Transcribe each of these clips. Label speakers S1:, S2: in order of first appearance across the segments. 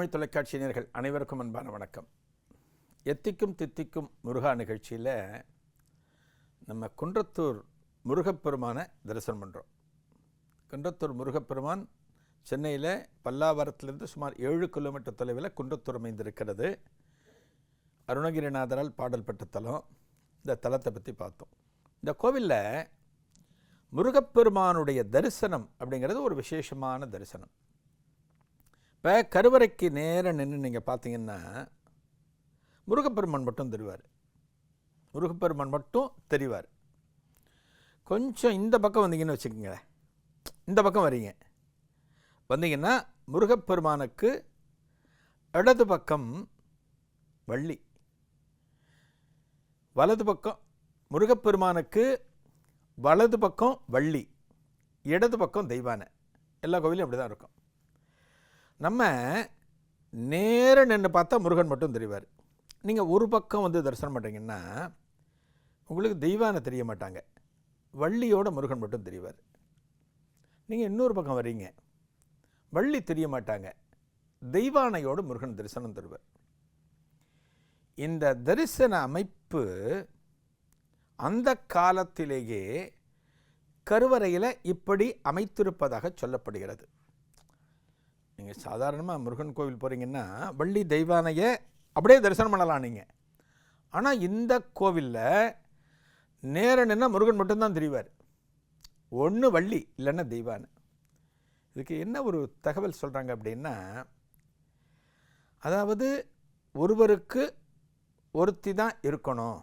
S1: தமிழ் தொலைக்காட்சியினர்கள் அனைவருக்கும் அன்பான வணக்கம். எத்திக்கும் தித்திக்கும் முருகா நிகழ்ச்சியில் நம்ம குன்றத்தூர் முருகப்பெருமானை தரிசனம் பண்ணுறோம் குன்றத்தூர் முருகப்பெருமான் சென்னையில் பல்லாவரத்திலிருந்து சுமார் ஏழு கிலோமீட்டர் தொலைவில் குன்றத்தூர் அமைந்திருக்கிறது. அருணகிரிநாதரால் பாடல் பெற்ற தலம். இந்த தலத்தை பற்றி பார்த்தோம். இந்த கோவிலில் முருகப்பெருமானுடைய தரிசனம் அப்படிங்கிறது ஒரு விசேஷமான தரிசனம். இப்போ கருவறைக்கு நேராக நின்று நீங்கள் பார்த்தீங்கன்னா முருகப்பெருமான் மட்டும் தெரிவார். முருகப்பெருமான் மட்டும் தெரிவார். கொஞ்சம் இந்த பக்கம் வந்தீங்கன்னு வச்சுக்கோங்களேன். இந்த பக்கம் வரீங்க. வந்தீங்கன்னா முருகப்பெருமானுக்கு இடது பக்கம் வள்ளி. வலது பக்கம் முருகப்பெருமானுக்கு வலது பக்கம் வள்ளி. இடது பக்கம் தெய்வானை. எல்லா கோவிலும் அப்படி தான் இருக்கும். நம்ம நேர நின்று பார்த்தா முருகன் மட்டும் தெரிவார். நீங்கள் ஒரு பக்கம் வந்து தரிசனம் பண்ணுறீங்கன்னா உங்களுக்கு தெய்வானை தெரிய மாட்டாங்க. வள்ளியோட முருகன் மட்டும் தெரிவார். நீங்கள் இன்னொரு பக்கம் வரீங்க வள்ளி தெரிய மாட்டாங்க. தெய்வானையோடு முருகன் தரிசனம் தருவார். இந்த தரிசன அமைப்பு அந்த காலத்திலேயே கருவறையில் இப்படி அமைத்திருப்பதாக சொல்லப்படுகிறது. நீங்கள் சாதாரணமாக முருகன் கோவில் போகிறீங்கன்னா வள்ளி தெய்வானைய அப்படியே தரிசனம் பண்ணலாம் நீங்கள் ஆனால் இந்த கோவிலில் நேரன்னா முருகன் மட்டும்தான் தெரிவார். ஒன்று வள்ளி இல்லைன்னா தெய்வானை. இதுக்கு என்ன ஒரு தகவல் சொல்கிறாங்க அப்படின்னா அதாவது ஒருவருக்கு ஒருத்தி தான் இருக்கணும்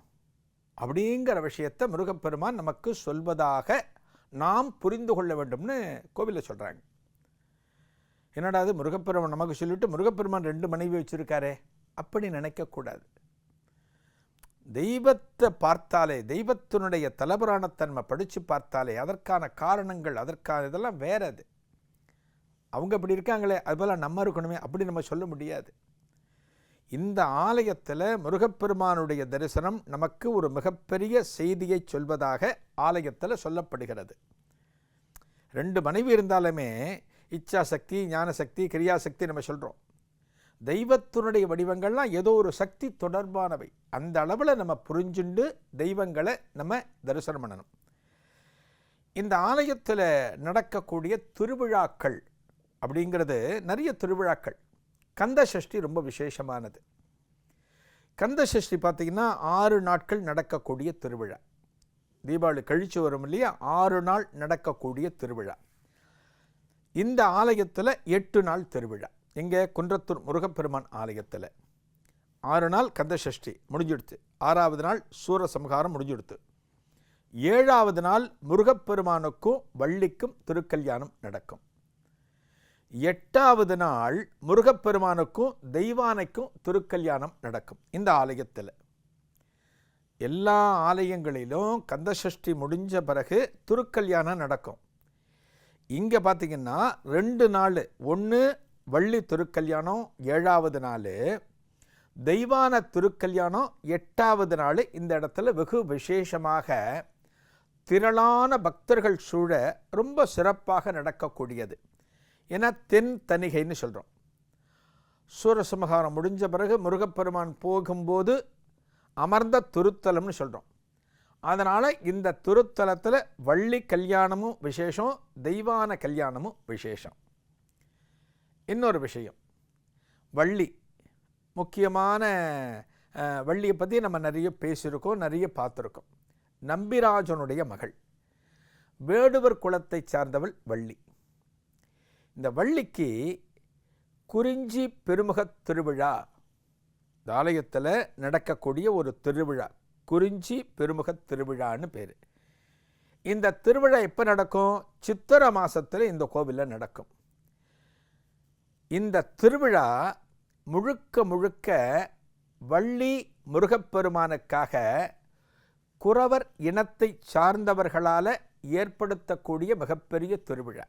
S1: அப்படிங்கிற விஷயத்தை முருகப்பெருமான் நமக்கு சொல்வதாக நாம் புரிந்து கொள்ள வேண்டும்னு கோவிலில் சொல்கிறாங்க என்னடா அது? முருகப்பெருமான் நமக்கு சொல்லிவிட்டு முருகப்பெருமான் ரெண்டு மனைவி வச்சுருக்காரே அப்படி நினைக்கக்கூடாது. தெய்வத்தை பார்த்தாலே தெய்வத்தினுடைய தலபுராணத்தன்மை படித்து பார்த்தாலே அதற்கான காரணங்கள் அதற்கான இதெல்லாம் வேற அது. அவங்க அப்படி இருக்காங்களே அதுபோல் நம்ம இருக்கணுமே அப்படி நம்ம சொல்ல முடியாது. இந்த ஆலயத்தில் முருகப்பெருமானுடைய தரிசனம் நமக்கு ஒரு மிகப்பெரிய செய்தியை சொல்வதாக ஆலயத்தில் சொல்லப்படுகிறது. ரெண்டு மனைவி இருந்தாலுமே இச்சா சக்தி ஞானசக்தி கிரியாசக்தி நம்ம சொல்கிறோம் தெய்வத்தினுடைய வடிவங்கள்லாம் ஏதோ ஒரு சக்தி தொடர்பானவை. அந்த அளவில் நம்ம புரிஞ்சுண்டு தெய்வங்களை நம்ம தரிசனம் பண்ணணும். இந்த ஆலயத்தில் நடக்கக்கூடிய திருவிழாக்கள் அப்படிங்கிறது நிறைய திருவிழாக்கள். கந்த சஷ்டி ரொம்ப விசேஷமானது. கந்த சஷ்டி பார்த்திங்கன்னா ஆறு நாட்கள் நடக்கக்கூடிய திருவிழா. தீபாவளி கழித்து வரும் இல்லையா? ஆறு நாள் நடக்கக்கூடிய திருவிழா. இந்த ஆலயத்தில் எட்டு நாள் திருவிழா. இங்கே குன்றத்தூர் முருகப்பெருமான் ஆலயத்தில். ஆறு நாள் கந்தசஷ்டி முடிஞ்சிடுத்து ஆறாவது நாள் சூரசம்ஹாரம் முடிஞ்சிடுத்து. ஏழாவது நாள் முருகப்பெருமானுக்கும் வள்ளிக்கும் திருக்கல்யாணம் நடக்கும். எட்டாவது நாள் முருகப்பெருமானுக்கும் தெய்வானைக்கும் திருக்கல்யாணம் நடக்கும் இந்த ஆலயத்தில். எல்லா ஆலயங்களிலும் கந்தசஷ்டி முடிஞ்ச பிறகு திருக்கல்யாணம் நடக்கும். இங்கே பார்த்தீங்கன்னா ரெண்டு நாள். ஒன்று வள்ளி திருக்கல்யாணம் ஏழாவது நாள். தெய்வான திருக்கல்யாணம் எட்டாவது நாள். இந்த இடத்துல வெகு விசேஷமாக திரளான பக்தர்கள் சூழ ரொம்ப சிறப்பாக நடக்கக்கூடியது. ஏன்னா தென் தணிகைன்னு சொல்கிறோம் சூரசமகாரம் முடிஞ்ச பிறகு முருகப்பெருமான் போகும்போது அமர்ந்த திருத்தலம்னு சொல்கிறோம் அதனால் இந்த திருத்தலத்தில் வள்ளி கல்யாணமும் விசேஷம் தெய்வான கல்யாணமும் விசேஷம். இன்னொரு விஷயம். வள்ளி முக்கியமான வள்ளியை பற்றி நம்ம நிறைய பேசியிருக்கோம் நிறைய பார்த்துருக்கோம். நம்பிராஜனுடைய மகள். வேடுவர் குலத்தை சார்ந்தவள் வள்ளி. இந்த வள்ளிக்கு குறிஞ்சி பெருமுகத் திருவிழா இந்த ஆலயத்தில் நடக்கக்கூடிய ஒரு திருவிழா. குறிஞ்சி பெருமுகத் திருவிழான்னு பேர். இந்த திருவிழா எப்போ நடக்கும்? சித்திரை மாதத்தில் இந்த கோவிலில் நடக்கும். இந்த திருவிழா முழுக்க முழுக்க வள்ளி முருகப்பெருமானுக்காக குறவர் இனத்தை சார்ந்தவர்களால் ஏற்படுத்தக்கூடிய மிகப்பெரிய திருவிழா.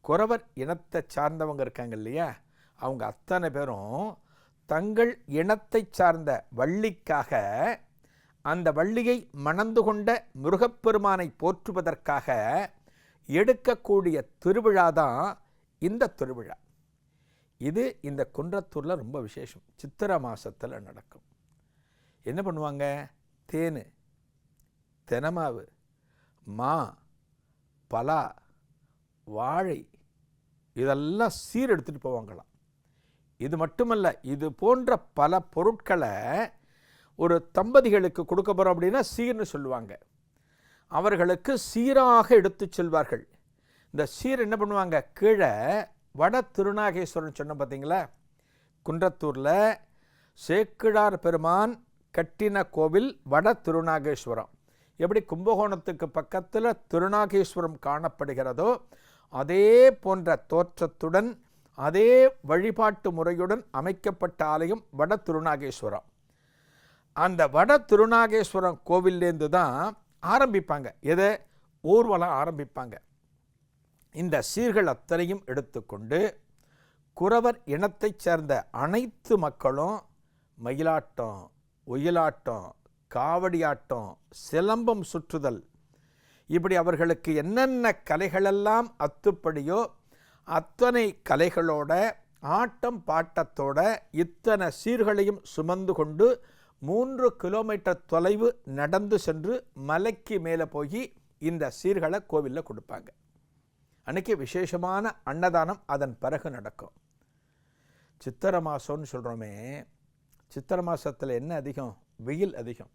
S1: குறவர் இனத்தை சார்ந்தவங்க இருக்காங்க இல்லையா? அவங்க அத்தனை பேரும் தங்கள் இனத்தைச் சார்ந்த வள்ளிக்காக அந்த வள்ளியை மணந்து கொண்ட முருகப்பெருமானை போற்றுவதற்காக எடுக்கக்கூடிய திருவிழா தான் இந்த திருவிழா. இது இந்த குன்றத்தூரில் ரொம்ப விசேஷம். சித்திரை மாதத்தில் நடக்கும். என்ன பண்ணுவாங்க? தேன் தெனமாவு மா பலா வாழை இதெல்லாம் சீர் எடுத்துகிட்டு போவாங்களாம். இது மட்டுமல்ல இது போன்ற பல பொருட்களை ஒரு தம்பதிகளுக்கு கொடுக்க போகிறோம் அப்படின்னா சீர்னு சொல்லுவாங்க. அவர்களுக்கு சீராக எடுத்து செல்வார்கள். இந்த சீர் என்ன பண்ணுவாங்க? கீழே வட திருநாகேஸ்வரன் சொன்ன பார்த்தீங்களா குன்றத்தூரில் சேக்கிழார் பெருமான் கட்டின கோவில் வட திருநாகேஸ்வரம். எப்படி கும்பகோணத்துக்கு பக்கத்தில் திருநாகேஸ்வரம் காணப்படுகிறதோ அதே போன்ற தோற்றத்துடன் அதே வழிபாட்டு முறையுடன் அமைக்கப்பட்ட ஆலயம் வட திருநாகேஸ்வரம். அந்த வட திருநாகேஸ்வரம் கோவில்லேருந்து தான் ஆரம்பிப்பாங்க. எதை? ஊர்வலம் ஆரம்பிப்பாங்க. இந்த சீர்கள் அத்தனையும் எடுத்துக்கொண்டு குறவர் இனத்தைச் சேர்ந்த அனைத்து மக்களும் மயிலாட்டம் ஒயிலாட்டம் காவடியாட்டம் சிலம்பம் சுற்றுதல் இப்படி அவர்களுக்கு என்னென்ன கலைகளெல்லாம் அத்துப்படியோ அத்தனை கலைகளோட ஆட்டம் பாட்டத்தோட இத்தனை சீர்களையும் சுமந்து கொண்டு மூன்று கிலோமீட்டர் தொலைவு நடந்து சென்று மலைக்கு மேலே போய் இந்த சீர்களை கோவிலில் கொடுப்பாங்க. அன்றைக்கி விசேஷமான அன்னதானம் அதன் பிறகு நடக்கும். சித்திரை மாதம்னு சொல்கிறோமே சித்திரை மாதத்தில் என்ன அதிகம்? வெயில் அதிகம்.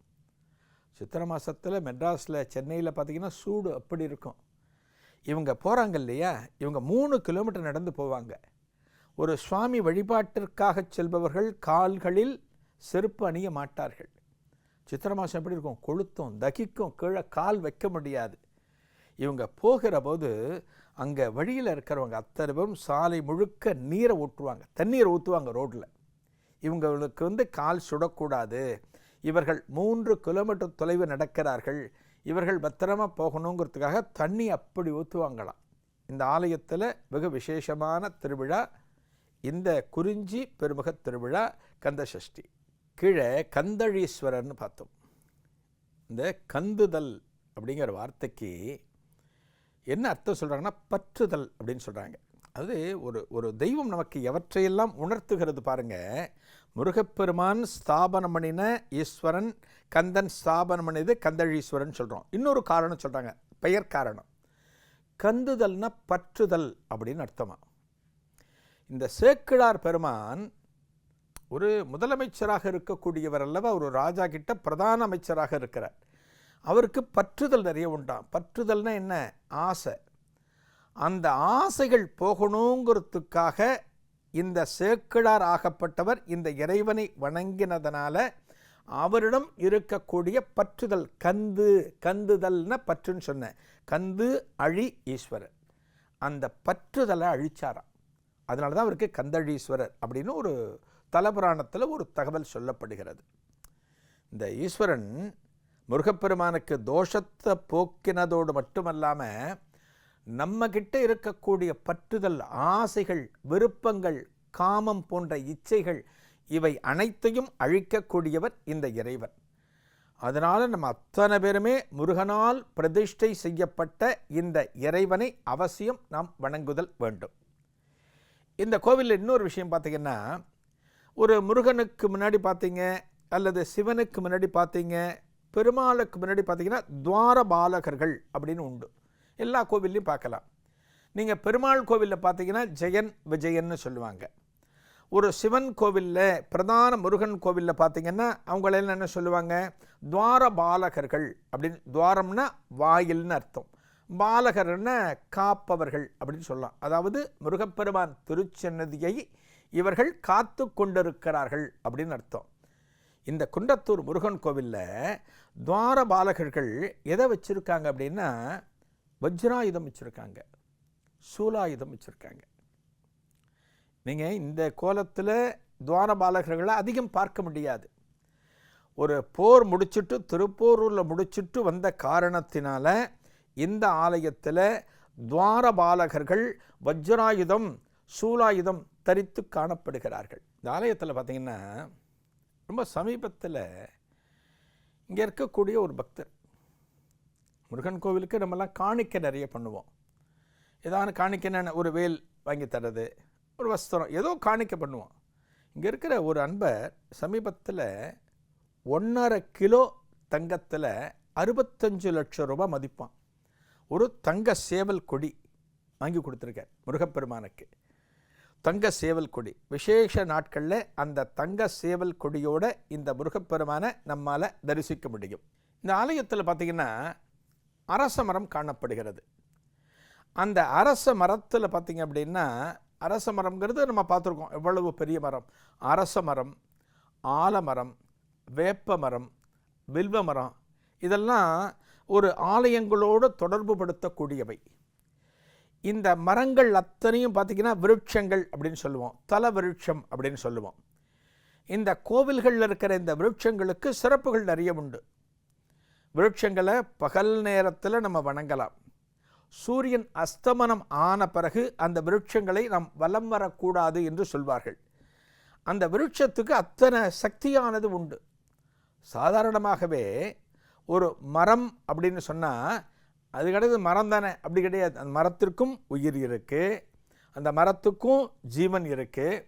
S1: சித்திரை மாதத்தில் மெட்ராஸில் சென்னையில் பார்த்திங்கன்னா சூடு அப்படி இருக்கும். இவங்க போகிறாங்க இல்லையா? இவங்க மூணு கிலோமீட்டர் நடந்து போவாங்க. ஒரு சுவாமி வழிபாட்டிற்காக செல்பவர்கள் கால்களில் செருப்பு அணிய மாட்டார்கள். சித்திரை மாதம் எப்படி இருக்கும்? கொளுத்தும் தகிக்கும் கீழே கால் வைக்க முடியாது. இவங்க போகிற போது அங்கே வழியில் இருக்கிறவங்க அத்தனை பேரும் சாலை முழுக்க நீரை ஊற்றுவாங்க. தண்ணீரை ஊற்றுவாங்க ரோட்டில் இவங்களுக்கு வந்து கால் சுடக்கூடாது. இவர்கள் மூன்று கிலோமீட்டர் தொலைவு நடக்கிறார்கள். இவர்கள் பத்திரமா போகணுங்கிறதுக்காக தண்ணி அப்படி ஊற்றுவாங்களாம் இந்த ஆலயத்தில் வெகு விசேஷமான திருவிழா இந்த குறிஞ்சி பெருமுக திருவிழா கந்தசஷ்டி. கீழே கந்தழீஸ்வரர்னு பார்த்தோம். இந்த கந்துதல் அப்படிங்கிற வார்த்தைக்கு என்ன அர்த்தம் சொல்கிறாங்கன்னா பற்றுதல் அப்படின்னு சொல்கிறாங்க அது ஒரு ஒரு தெய்வம் நமக்கு எவற்றையெல்லாம் உணர்த்துகிறது பாருங்கள் முருகப்பெருமான் ஸ்தாபனம் பண்ணின ஈஸ்வரன் கந்தன் ஸ்தாபனம் பண்ணியது கந்தழீஸ்வரன் சொல்கிறோம் இன்னொரு காரணம் சொல்கிறாங்க பெயர் காரணம். கந்துதல்னா பற்றுதல் அப்படின்னு அர்த்தமா? இந்த சேக்கிழார் பெருமான் ஒரு முதலமைச்சராக இருக்கக்கூடியவர் அல்லவா? ஒரு ராஜா கிட்ட பிரதான அமைச்சராக இருக்கிறார். அவருக்கு பற்றுதல் நிறைய உண்டாம். பற்றுதல்னா என்ன? ஆசை. அந்த ஆசைகள் போகணுங்கிறதுக்காக இந்த சேக்கிழார் ஆகப்பட்டவர் இந்த இறைவனை வணங்கினதனால அவரிடம் இருக்கக்கூடிய பற்றுதல் கந்து கந்துதல்னா பற்றுன்னு சொன்னேன். கந்து அழி ஈஸ்வரர். அந்த பற்றுதலை அழிச்சாராம். அதனால தான் அவருக்கு கந்தழீஸ்வரர் அப்படின்னு ஒரு தலபுராணத்தில் ஒரு தகவல் சொல்லப்படுகிறது. இந்த ஈஸ்வரன் முருகப்பெருமானுக்கு தோஷத்தை போக்கினதோடு மட்டுமல்லாமல் நம்மக்கிட்ட இருக்கக்கூடிய பற்றுதல் ஆசைகள் விருப்பங்கள் காமம் போன்ற இச்சைகள் இவை அனைத்தையும் அழிக்கக்கூடியவர் இந்த இறைவன். அதனால் நம்ம அத்தனை பேருமே முருகனால் பிரதிஷ்டை செய்யப்பட்ட இந்த இறைவனை அவசியம் நாம் வணங்குதல் வேண்டும். இந்த கோவிலில் இன்னொரு விஷயம் பார்த்திங்கன்னா ஒரு முருகனுக்கு முன்னாடி பார்த்தீங்க அல்லது சிவனுக்கு முன்னாடி பார்த்தீங்க பெருமாளுக்கு முன்னாடி பார்த்தீங்கன்னா துவார பாலகர்கள் அப்படின்னு உண்டு. எல்லா கோவில்லையும் பார்க்கலாம். நீங்கள் பெருமாள் கோவிலில் பார்த்தீங்கன்னா ஜெயன் விஜயன்னு சொல்லுவாங்க. ஒரு சிவன் கோவிலில் பிரதான முருகன் கோவிலில் பார்த்தீங்கன்னா அவங்களெல்லாம் என்ன சொல்லுவாங்க? துவார பாலகர்கள் அப்படின்னு. துவாரம்னா வாயில்னு அர்த்தம். பாலகர்னா காப்பவர்கள் அப்படின்னு சொல்லலாம். அதாவது முருகப்பெருமான் திருச்சன்னதியை இவர்கள் காத்து கொண்டிருக்கிறார்கள் அப்படின்னு அர்த்தம். இந்த குண்டத்தூர் முருகன் கோவிலில் துவார பாலகர்கள் எதை வச்சுருக்காங்க அப்படின்னா வஜ்ராயுதம் வச்சுருக்காங்க. சூலாயுதம் வச்சுருக்காங்க. நீங்கள் இந்த கோலத்தில் துவாரபாலகர்களை அதிகம் பார்க்க முடியாது. ஒரு போர் முடிச்சுட்டு திருப்போரூரில் முடிச்சுட்டு வந்த காரணத்தினால இந்த ஆலயத்தில் துவார பாலகர்கள் வஜ்ராயுதம் சூலாயுதம் தரித்து காணப்படுகிறார்கள். இந்த ஆலயத்தில் பார்த்திங்கன்னா ரொம்ப சமீபத்தில் இங்கே இருக்கக்கூடிய ஒரு பக்தர் முருகன் கோவிலுக்கு நம்மலாம் காணிக்கை நிறைய பண்ணுவோம். ஏதாவது காணிக்கைன்னு ஒரு வேல் வாங்கி தர்றது ஒரு வஸ்திரம் ஏதோ காணிக்கை பண்ணுவோம். இங்கே இருக்கிற ஒரு அன்பர் சமீபத்தில் ஒன்றரை கிலோ தங்கத்தில் அறுபத்தஞ்சு லட்சம் ரூபாய் மதிப்பான். ஒரு தங்க சேவல் கொடி வாங்கி கொடுத்துருக்கார் முருகப்பெருமானுக்கு. தங்க சேவல் கொடி. விசேஷ நாட்களில் அந்த தங்க சேவல் கொடியோட இந்த முருகப்பெருமானை நம்மால் தரிசிக்க முடியும். இந்த ஆலயத்தில் பார்த்திங்கன்னா அரச மரம் காணப்படுகிறது. அந்த அரச மரத்தில் பார்த்திங்க அப்படின்னா அரச மரம்ங்கிறது நம்ம பார்த்துருக்கோம். எவ்வளவு பெரிய மரம்? அரச மரம் ஆலமரம் வேப்ப மரம் வில்வ மரம் இதெல்லாம் ஒரு ஆலயங்களோடு தொடர்பு படுத்தக்கூடியவை இந்த மரங்கள் அத்தனையும் பார்த்திங்கன்னா விருட்சங்கள் அப்படின்னு சொல்லுவோம். தல விருட்சம் அப்படின்னு சொல்லுவோம். இந்த கோவில்களில் இருக்கிற இந்த விருட்சங்களுக்கு சிறப்புகள் நிறைய உண்டு. விருட்சங்களை பகல் நேரத்தில் நம்ம வணங்கலாம். சூரியன் அஸ்தமனம் ஆன பிறகு அந்த விருட்சங்களை நாம் வலம் வரக்கூடாது என்று சொல்வார்கள். அந்த விருட்சத்துக்கு அத்தனை சக்தியானது உண்டு. சாதாரணமாகவே ஒரு மரம் அப்படின்னு சொன்னால் அது கிடையாது மரம் தானே அப்படி கிடையாது. அந்த மரத்திற்கும் உயிர் இருக்குது அந்த மரத்துக்கும் ஜீவன் இருக்குது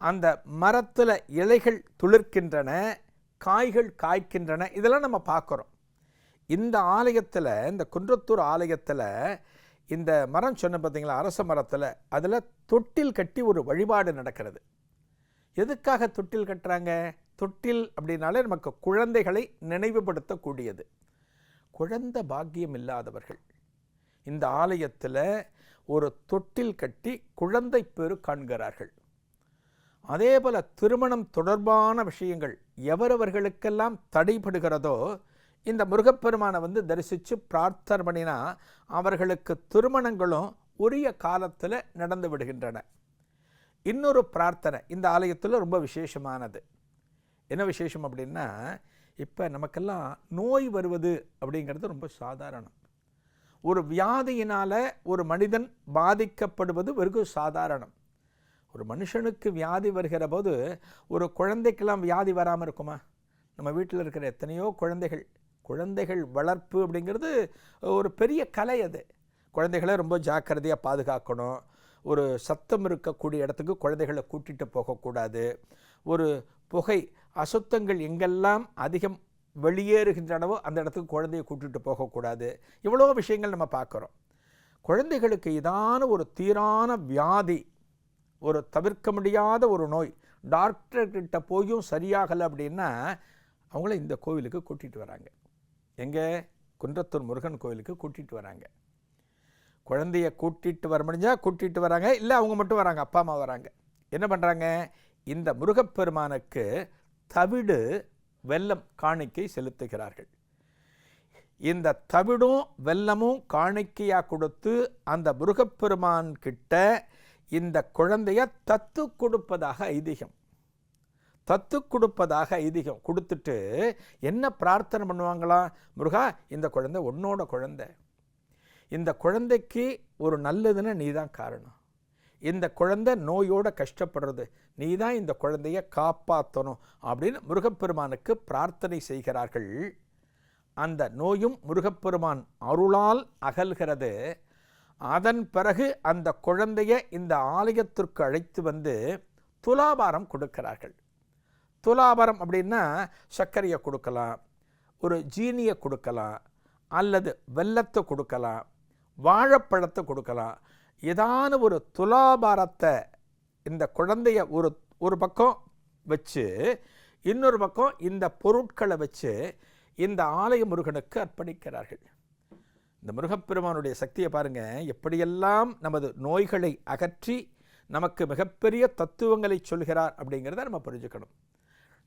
S1: அந்த மரத்தில் இலைகள் துளிர்க்கின்றன காய்கள் காய்க்கின்றன இதெல்லாம் நம்ம பார்க்குறோம். இந்த ஆலயத்தில் இந்த குன்றத்தூர் ஆலயத்தில் இந்த மரம் சொன்ன பார்த்தீங்களா அரச மரத்தில் அதில் தொட்டில் கட்டி ஒரு வழிபாடு நடக்கிறது. எதுக்காக தொட்டில் கட்டுறாங்க? தொட்டில் அப்படின்னாலே நமக்கு குழந்தைகளை நினைவுபடுத்தக்கூடியது. குழந்தை பாக்கியம் இல்லாதவர்கள். இந்த ஆலயத்தில் ஒரு தொட்டில் கட்டி குழந்தை பேரு காண்கிறார்கள். அதே போல் திருமணம் தொடர்பான விஷயங்கள் எவரவர்களுக்கெல்லாம் தடைபடுகிறதோ இந்த முருகப்பெருமானை வந்து தரிசித்து பிரார்த்தனை பண்ணினா அவர்களுக்கு திருமணங்களும் உரிய காலத்தில் நடந்து விடுகின்றன. இன்னொரு பிரார்த்தனை இந்த ஆலயத்தில் ரொம்ப விசேஷமானது. என்ன விசேஷம் அப்படின்னா இப்போ நமக்கெல்லாம் நோய் வருவது அப்படிங்கிறது ரொம்ப சாதாரணம். ஒரு வியாதியினால் ஒரு மனிதன் பாதிக்கப்படுவது வெறும் சாதாரணம். ஒரு மனுஷனுக்கு வியாதி வருகிற போது ஒரு குழந்தைக்கெல்லாம் வியாதி வராமல் இருக்குமா? நம்ம வீட்டில் இருக்கிற எத்தனையோ குழந்தைகள் குழந்தைகள் வளர்ப்பு அப்படிங்கிறது ஒரு பெரிய கலை அது. குழந்தைகளை ரொம்ப ஜாக்கிரதையாக பாதுகாக்கணும். ஒரு சத்தம் இருக்கக்கூடிய இடத்துக்கு குழந்தைகளை கூட்டிகிட்டு போகக்கூடாது. ஒரு புகை அசுத்தங்கள் எங்கெல்லாம் அதிகம் வெளியேறுகின்றனவோ அந்த இடத்துக்கு குழந்தையை கூட்டிகிட்டு போகக்கூடாது. இவ்வளோ விஷயங்கள் நம்ம பார்க்குறோம். குழந்தைகளுக்கு இதான ஒரு தீரான வியாதி ஒரு தவிர்க்க முடியாத ஒரு நோய். டாக்டர்கிட்ட போயும் சரியாகலை அப்படின்னா அவங்கள இந்த கோவிலுக்கு கூட்டிகிட்டு வராங்க. எங்கே? குன்றத்தூர் முருகன் கோயிலுக்கு கூட்டிகிட்டு வராங்க. குழந்தைய கூட்டிகிட்டு வர முடிஞ்சால் கூட்டிகிட்டு வராங்க இல்லை அவங்க மட்டும் வராங்க அப்பா அம்மா வராங்க. என்ன பண்ணுறாங்க இந்த முருகப்பெருமானுக்கு தவிடு வெல்லம் காணிக்கை செலுத்துகிறார்கள். இந்த தவிடும் வெல்லமும் காணிக்கையாக கொடுத்து அந்த முருகப்பெருமான் கிட்ட இந்த குழந்தைய தத்து கொடுப்பதாக ஐதீகம். தத்து கொடுப்பதாக ஐதீகம் கொடுத்துட்டு என்ன பிரார்த்தனை பண்ணுவாங்களாம் முருகா இந்த குழந்தை உன்னோட குழந்தை. இந்த குழந்தைக்கு ஒரு நல்லதுன்னு நீ தான் காரணம். இந்த குழந்தை நோயோட கஷ்டப்படுறது. நீ தான் இந்த குழந்தைய காப்பாற்றணும் அப்படின்னு முருகப்பெருமானுக்கு பிரார்த்தனை செய்கிறார்கள். அந்த நோயும் முருகப்பெருமான் அருளால் அகல்கிறது. அதன் பிறகு அந்த குழந்தைய இந்த ஆலயத்திற்கு அழைத்து வந்து துலாபாரம் கொடுக்கிறார்கள். துலாபாரம் அப்படின்னா சர்க்கரையை கொடுக்கலாம் ஒரு ஜீனியை கொடுக்கலாம் அல்லது வெல்லத்தை கொடுக்கலாம் வாழைப்பழத்தை கொடுக்கலாம். ஏதான ஒரு துலாபாரத்தை இந்த குழந்தைய ஒரு ஒரு பக்கம் வச்சு இன்னொரு பக்கம் இந்த பொருட்களை வச்சு இந்த ஆலய முருகனுக்கு அர்ப்பணிக்கிறார்கள். இந்த முருகப்பெருமானுடைய சக்தியை பாருங்கள் எப்படியெல்லாம் நமது நோய்களை அகற்றி நமக்கு மிகப்பெரிய தத்துவங்களை சொல்கிறார் அப்படிங்கிறத நம்ம புரிஞ்சுக்கணும்.